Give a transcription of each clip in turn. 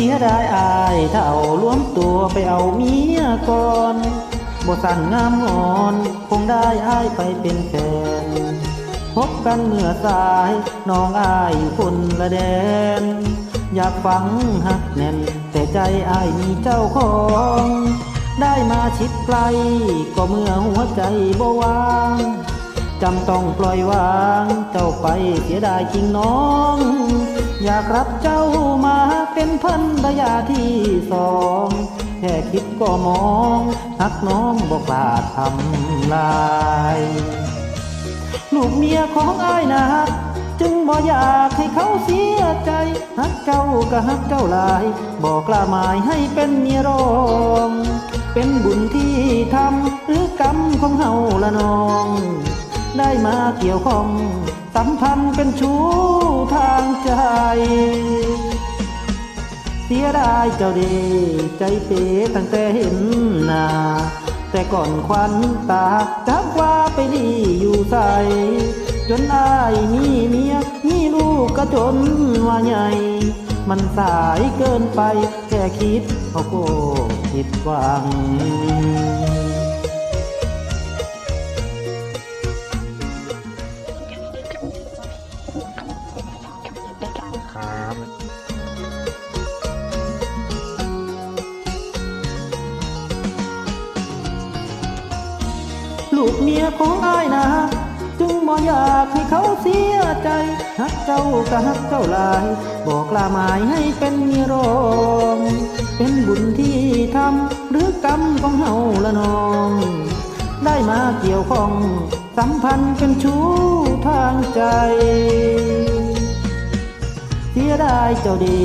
สียดายอายถ้าเอาล้วมตัวไปเอาเมียก่อนบ่สั่นงามงอน คงได้อายไปเป็นแฟน พบกันเมื่อสายน้องอายคนละแดน อยากฟังหักแน่น แต่ใจอายมีเจ้าของ ได้มาชิดไกล ก็เมื่อหัวใจบ่วางจำต้องปล่อยวางเจ้าไปเสียดายจริงน้อง อยากรับเจ้ามา เป็นพันรยาที่สองแค่คิดก็มองหักน้องบอกลาทำลาย ลูกเมียของอ้ายนะฮัก จึงบ่อยากให้เขาเสียใจฮักเจ้าก็ฮักเจ้าลาย บอกกล้าหมายให้เป็นเมียรองเป็นบุญที่ทำหรือกรรมของเฮาละน้อง ได้มาเกี่ยวข้อง สัมพันธ์เป็นชู้ทางใจ เสียดายเจ้าเดใจเป๋ตั้งแต่เห็นหน้าแต่ก่อนควันตาจักว่าไปดีอยู่ใสจนอายมีเมียมีลูกก็จนว่าใหญ่มันสายเกินไปแค่คิดเขาก็ผิดหวังครับ ลูกเมียของอายนะ จึงบ่อยากให้เขาเสียใจฮักเจ้าก็ฮักเจ้าหลาย บอกลาหมายให้เป็นเมียรองเป็นบุญที่ทำหรือกรรมของเฮาละนอง ได้มาเกี่ยวข้องสัมพันธ์เป็นชู้ทางใจเสียดายเจ้าดี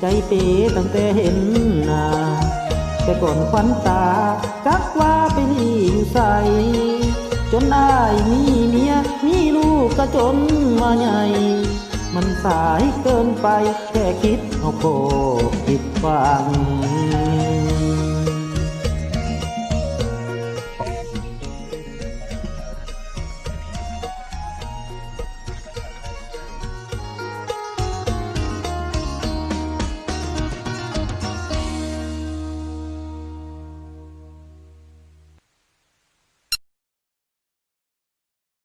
ใจเป๋ตั้งแต่เห็นหน้า แต่ก่อนควันตากักว่าไปนี่อยู่ใสจนได้มีเมียมีลูกก็จนมาใหญ่มันสายเกินไปแค่คิดเอาโคคิดฟัง